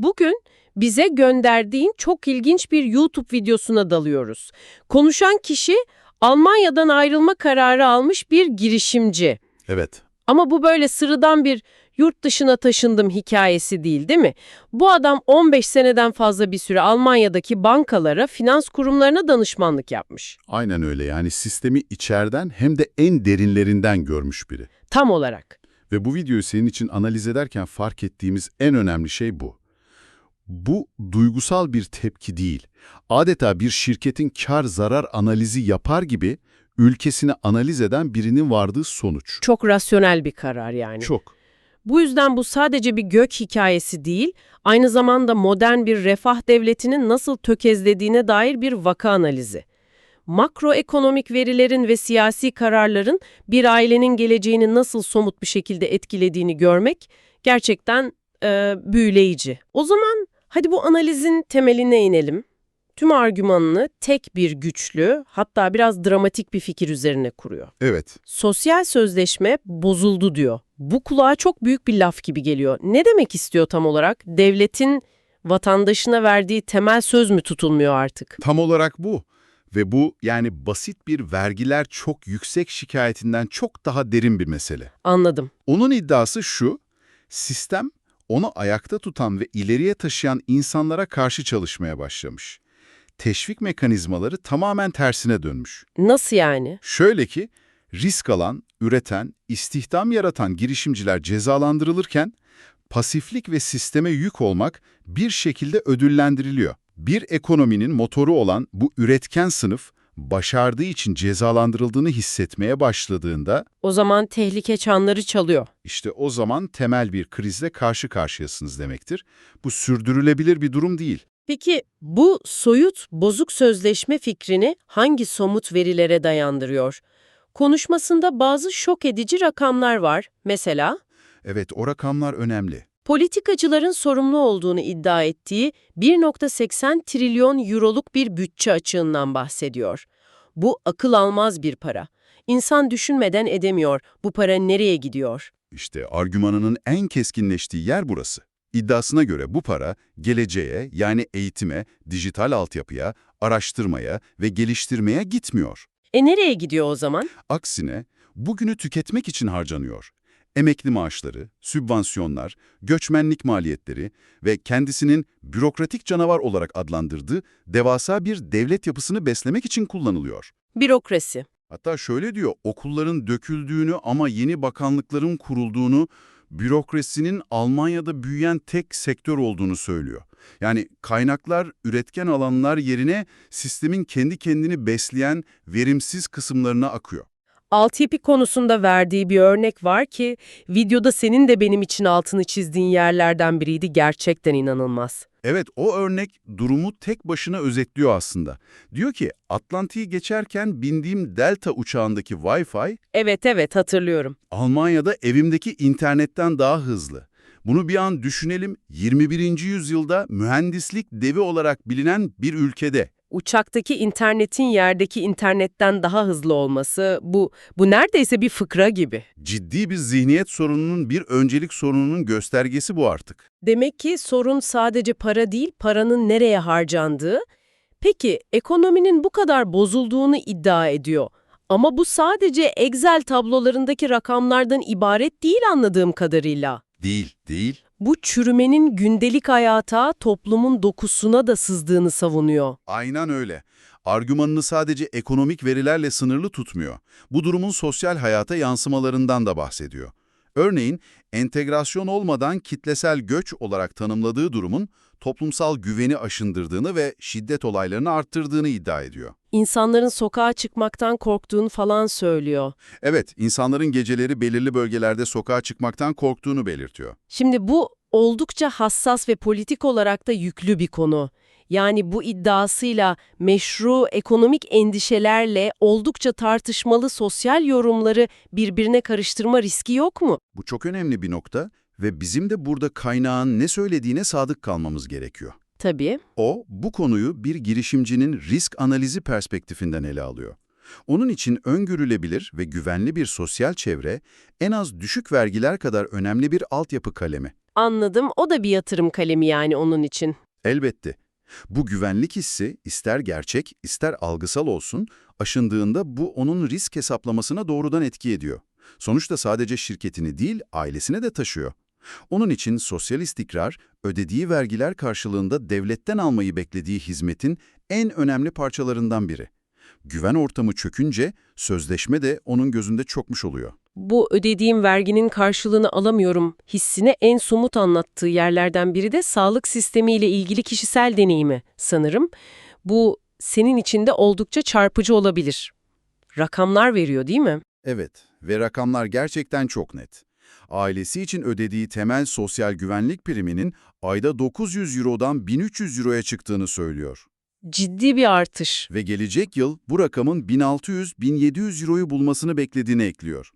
Bugün bize gönderdiğin çok ilginç bir YouTube videosuna dalıyoruz. Konuşan kişi Almanya'dan ayrılma kararı almış bir girişimci. Evet. Ama bu böyle sıradan bir yurt dışına taşındım hikayesi değil değil mi? Bu adam 15 seneden fazla bir süre Almanya'daki bankalara, finans kurumlarına danışmanlık yapmış. Aynen öyle yani sistemi içeriden hem de en derinlerinden görmüş biri. Tam olarak. Ve bu videoyu senin için analiz ederken fark ettiğimiz en önemli şey bu. Bu duygusal bir tepki değil. Adeta bir şirketin kar zarar analizi yapar gibi ülkesini analiz eden birinin vardığı sonuç. Çok rasyonel bir karar yani. Çok. Bu yüzden bu sadece bir gök hikayesi değil, aynı zamanda modern bir refah devletinin nasıl tökezlediğine dair bir vaka analizi. Makroekonomik verilerin ve siyasi kararların bir ailenin geleceğini nasıl somut bir şekilde etkilediğini görmek gerçekten e, büyüleyici. O zaman hadi bu analizin temeline inelim. Tüm argümanını tek bir güçlü, hatta biraz dramatik bir fikir üzerine kuruyor. Evet. Sosyal sözleşme bozuldu diyor. Bu kulağa çok büyük bir laf gibi geliyor. Ne demek istiyor tam olarak? Devletin vatandaşına verdiği temel söz mü tutulmuyor artık? Tam olarak bu. Ve bu yani basit bir vergiler çok yüksek şikayetinden çok daha derin bir mesele. Anladım. Onun iddiası şu, sistem onu ayakta tutan ve ileriye taşıyan insanlara karşı çalışmaya başlamış. Teşvik mekanizmaları tamamen tersine dönmüş. Nasıl yani? Şöyle ki, risk alan, üreten, istihdam yaratan girişimciler cezalandırılırken, pasiflik ve sisteme yük olmak bir şekilde ödüllendiriliyor. Bir ekonominin motoru olan bu üretken sınıf, başardığı için cezalandırıldığını hissetmeye başladığında, O zaman tehlike çanları çalıyor. işte o zaman temel bir krizle karşı karşıyasınız demektir. Bu sürdürülebilir bir durum değil. Peki bu soyut bozuk sözleşme fikrini hangi somut verilere dayandırıyor? Konuşmasında bazı şok edici rakamlar var. Mesela Evet, o rakamlar önemli. politikacıların sorumlu olduğunu iddia ettiği 1.80 trilyon euroluk bir bütçe açığından bahsediyor. Bu akıl almaz bir para. İnsan düşünmeden edemiyor. Bu para nereye gidiyor? İşte argümanının en keskinleştiği yer burası. İddiasına göre bu para geleceğe yani eğitime, dijital altyapıya, araştırmaya ve geliştirmeye gitmiyor. E nereye gidiyor o zaman? Aksine bugünü tüketmek için harcanıyor. Emekli maaşları, sübvansiyonlar, göçmenlik maliyetleri ve kendisinin bürokratik canavar olarak adlandırdığı devasa bir devlet yapısını beslemek için kullanılıyor. Bürokrasi. Hatta şöyle diyor, okulların döküldüğünü ama yeni bakanlıkların kurulduğunu, bürokrasinin Almanya'da büyüyen tek sektör olduğunu söylüyor. Yani kaynaklar, üretken alanlar yerine sistemin kendi kendini besleyen verimsiz kısımlarına akıyor. Altyapı konusunda verdiği bir örnek var ki videoda senin de benim için altını çizdiğin yerlerden biriydi gerçekten inanılmaz. Evet, o örnek durumu tek başına özetliyor aslında. Diyor ki, Atlantik'i geçerken bindiğim Delta uçağındaki Wi-Fi, Evet evet hatırlıyorum. Almanya'da evimdeki internetten daha hızlı. Bunu bir an düşünelim, 21. yüzyılda mühendislik devi olarak bilinen bir ülkede. Uçaktaki internetin yerdeki internetten daha hızlı olması bu bu neredeyse bir fıkra gibi. Ciddi bir zihniyet sorununun bir öncelik sorununun göstergesi bu artık. Demek ki sorun sadece para değil, paranın nereye harcandığı. Peki ekonominin bu kadar bozulduğunu iddia ediyor. Ama bu sadece Excel tablolarındaki rakamlardan ibaret değil anladığım kadarıyla. Değil, değil. Bu çürümenin gündelik hayata, toplumun dokusuna da sızdığını savunuyor. Aynen öyle. Argümanını sadece ekonomik verilerle sınırlı tutmuyor. Bu durumun sosyal hayata yansımalarından da bahsediyor. Örneğin, entegrasyon olmadan kitlesel göç olarak tanımladığı durumun toplumsal güveni aşındırdığını ve şiddet olaylarını arttırdığını iddia ediyor. İnsanların sokağa çıkmaktan korktuğunu falan söylüyor. Evet, insanların geceleri belirli bölgelerde sokağa çıkmaktan korktuğunu belirtiyor. Şimdi bu oldukça hassas ve politik olarak da yüklü bir konu. Yani bu iddiasıyla meşru ekonomik endişelerle oldukça tartışmalı sosyal yorumları birbirine karıştırma riski yok mu? Bu çok önemli bir nokta ve bizim de burada kaynağın ne söylediğine sadık kalmamız gerekiyor. Tabii. O, bu konuyu bir girişimcinin risk analizi perspektifinden ele alıyor. Onun için öngörülebilir ve güvenli bir sosyal çevre, en az düşük vergiler kadar önemli bir altyapı kalemi. Anladım. O da bir yatırım kalemi yani onun için. Elbette. Bu güvenlik hissi ister gerçek ister algısal olsun, aşındığında bu onun risk hesaplamasına doğrudan etki ediyor. Sonuçta sadece şirketini değil, ailesine de taşıyor. Onun için sosyal istikrar, ödediği vergiler karşılığında devletten almayı beklediği hizmetin en önemli parçalarından biri. Güven ortamı çökünce sözleşme de onun gözünde çokmuş oluyor. Bu ödediğim verginin karşılığını alamıyorum hissine en somut anlattığı yerlerden biri de sağlık sistemiyle ilgili kişisel deneyimi sanırım. Bu senin için de oldukça çarpıcı olabilir. Rakamlar veriyor değil mi? Evet ve rakamlar gerçekten çok net. Ailesi için ödediği temel sosyal güvenlik priminin ayda 900 Euro'dan 1300 Euro'ya çıktığını söylüyor. Ciddi bir artış. Ve gelecek yıl bu rakamın 1600-1700 Euro'yu bulmasını beklediğini ekliyor.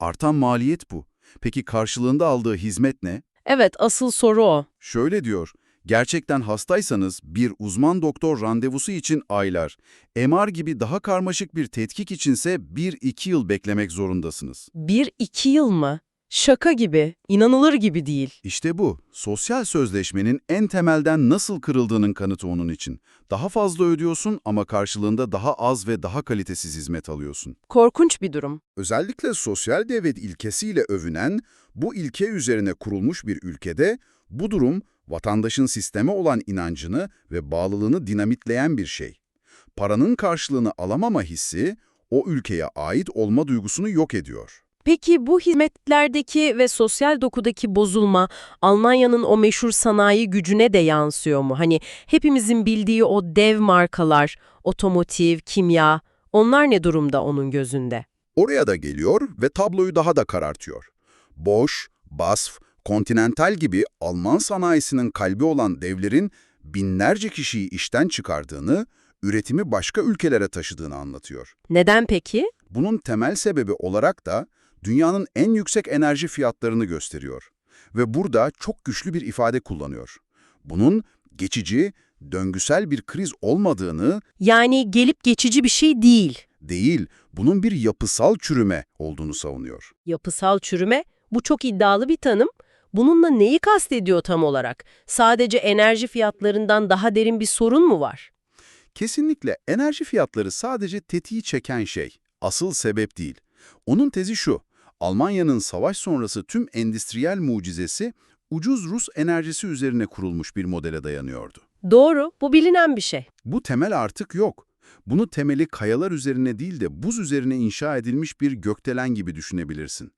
Artan maliyet bu. Peki karşılığında aldığı hizmet ne? Evet, asıl soru o. Şöyle diyor, gerçekten hastaysanız bir uzman doktor randevusu için aylar, MR gibi daha karmaşık bir tetkik içinse 1-2 yıl beklemek zorundasınız. Bir iki yıl mı? Şaka gibi, inanılır gibi değil. İşte bu, sosyal sözleşmenin en temelden nasıl kırıldığının kanıtı onun için. Daha fazla ödüyorsun ama karşılığında daha az ve daha kalitesiz hizmet alıyorsun. Korkunç bir durum. Özellikle sosyal devlet ilkesiyle övünen, bu ilke üzerine kurulmuş bir ülkede bu durum vatandaşın sisteme olan inancını ve bağlılığını dinamitleyen bir şey. Paranın karşılığını alamama hissi o ülkeye ait olma duygusunu yok ediyor. Peki bu hizmetlerdeki ve sosyal dokudaki bozulma Almanya'nın o meşhur sanayi gücüne de yansıyor mu? Hani hepimizin bildiği o dev markalar, otomotiv, kimya, onlar ne durumda onun gözünde? Oraya da geliyor ve tabloyu daha da karartıyor. Bosch, BASF, Continental gibi Alman sanayisinin kalbi olan devlerin binlerce kişiyi işten çıkardığını, üretimi başka ülkelere taşıdığını anlatıyor. Neden peki? Bunun temel sebebi olarak da dünyanın en yüksek enerji fiyatlarını gösteriyor. Ve burada çok güçlü bir ifade kullanıyor. Bunun geçici, döngüsel bir kriz olmadığını Yani gelip geçici bir şey değil. değil, bunun bir yapısal çürüme olduğunu savunuyor. Yapısal çürüme, bu çok iddialı bir tanım. Bununla neyi kastediyor tam olarak? Sadece enerji fiyatlarından daha derin bir sorun mu var? Kesinlikle enerji fiyatları sadece tetiği çeken şey, asıl sebep değil. Onun tezi şu, Almanya'nın savaş sonrası tüm endüstriyel mucizesi ucuz Rus enerjisi üzerine kurulmuş bir modele dayanıyordu. Doğru, bu bilinen bir şey. Bu temel artık yok. Bunu temeli kayalar üzerine değil de buz üzerine inşa edilmiş bir gökdelen gibi düşünebilirsin.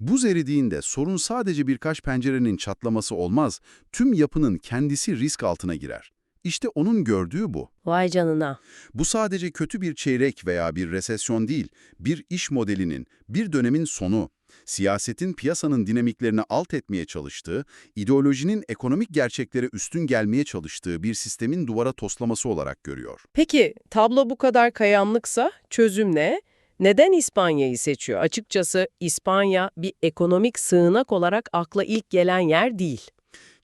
Buz eridiğinde sorun sadece birkaç pencerenin çatlaması olmaz, tüm yapının kendisi risk altına girer. İşte onun gördüğü bu. Vay canına. Bu sadece kötü bir çeyrek veya bir resesyon değil, bir iş modelinin, bir dönemin sonu. Siyasetin piyasanın dinamiklerini alt etmeye çalıştığı, ideolojinin ekonomik gerçeklere üstün gelmeye çalıştığı bir sistemin duvara toslaması olarak görüyor. Peki tablo bu kadar kayanlıksa çözüm ne? Neden İspanya'yı seçiyor? Açıkçası İspanya bir ekonomik sığınak olarak akla ilk gelen yer değil.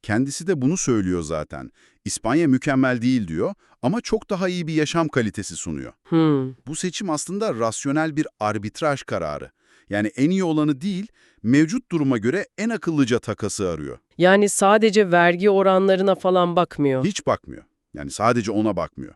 Kendisi de bunu söylüyor zaten. İspanya mükemmel değil diyor ama çok daha iyi bir yaşam kalitesi sunuyor. Hmm. Bu seçim aslında rasyonel bir arbitraj kararı. Yani en iyi olanı değil, mevcut duruma göre en akıllıca takası arıyor. Yani sadece vergi oranlarına falan bakmıyor. Hiç bakmıyor. Yani sadece ona bakmıyor.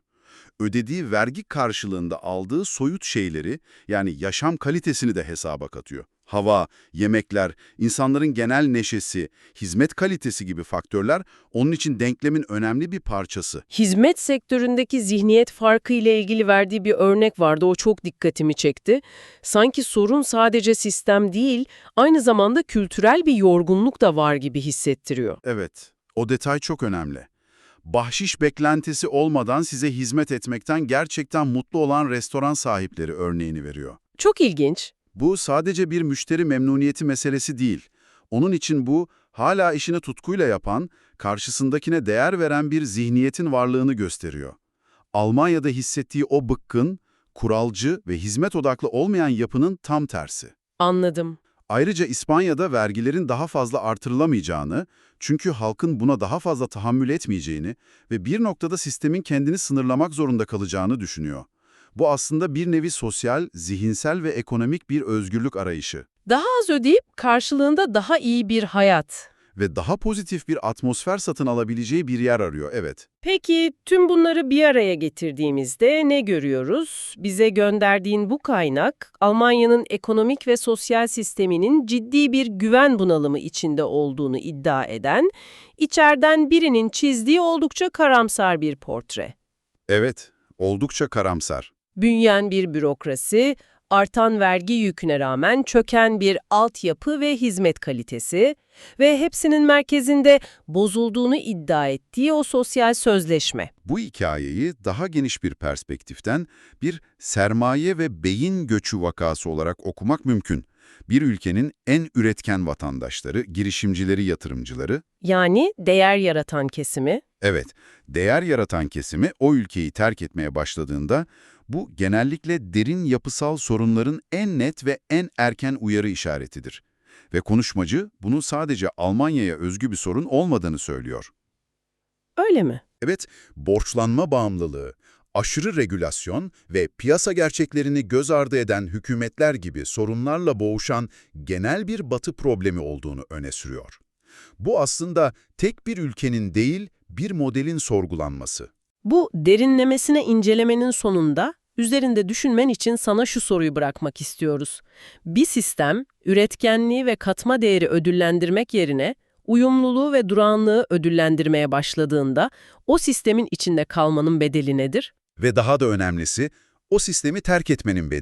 Ödediği vergi karşılığında aldığı soyut şeyleri, yani yaşam kalitesini de hesaba katıyor. Hava, yemekler, insanların genel neşesi, hizmet kalitesi gibi faktörler onun için denklemin önemli bir parçası. Hizmet sektöründeki zihniyet farkı ile ilgili verdiği bir örnek vardı. O çok dikkatimi çekti. Sanki sorun sadece sistem değil, aynı zamanda kültürel bir yorgunluk da var gibi hissettiriyor. Evet, o detay çok önemli. Bahşiş beklentisi olmadan size hizmet etmekten gerçekten mutlu olan restoran sahipleri örneğini veriyor. Çok ilginç. Bu sadece bir müşteri memnuniyeti meselesi değil. Onun için bu, hala işini tutkuyla yapan, karşısındakine değer veren bir zihniyetin varlığını gösteriyor. Almanya'da hissettiği o bıkkın, kuralcı ve hizmet odaklı olmayan yapının tam tersi. Anladım. Ayrıca İspanya'da vergilerin daha fazla artırılamayacağını, çünkü halkın buna daha fazla tahammül etmeyeceğini ve bir noktada sistemin kendini sınırlamak zorunda kalacağını düşünüyor. Bu aslında bir nevi sosyal, zihinsel ve ekonomik bir özgürlük arayışı. Daha az ödeyip karşılığında daha iyi bir hayat. ve daha pozitif bir atmosfer satın alabileceği bir yer arıyor, evet. Peki tüm bunları bir araya getirdiğimizde ne görüyoruz? Bize gönderdiğin bu kaynak, Almanya'nın ekonomik ve sosyal sisteminin ciddi bir güven bunalımı içinde olduğunu iddia eden, içeriden birinin çizdiği oldukça karamsar bir portre. Evet, oldukça karamsar. Büyüyen bir bürokrasi, artan vergi yüküne rağmen çöken bir altyapı ve hizmet kalitesi ve hepsinin merkezinde bozulduğunu iddia ettiği o sosyal sözleşme. Bu hikayeyi daha geniş bir perspektiften bir sermaye ve beyin göçü vakası olarak okumak mümkün. Bir ülkenin en üretken vatandaşları, girişimcileri, yatırımcıları, Yani değer yaratan kesimi, evet, değer yaratan kesimi o ülkeyi terk etmeye başladığında bu genellikle derin yapısal sorunların en net ve en erken uyarı işaretidir. Ve konuşmacı bunun sadece Almanya'ya özgü bir sorun olmadığını söylüyor. öyle mi? Evet, borçlanma bağımlılığı, aşırı regülasyon ve piyasa gerçeklerini göz ardı eden hükümetler gibi sorunlarla boğuşan genel bir batı problemi olduğunu öne sürüyor. Bu aslında tek bir ülkenin değil, bir modelin sorgulanması. Bu derinlemesine incelemenin sonunda üzerinde düşünmen için sana şu soruyu bırakmak istiyoruz. Bir sistem, üretkenliği ve katma değeri ödüllendirmek yerine uyumluluğu ve durağanlığı ödüllendirmeye başladığında o sistemin içinde kalmanın bedeli nedir? Ve daha da önemlisi, o sistemi terk etmenin bedeli.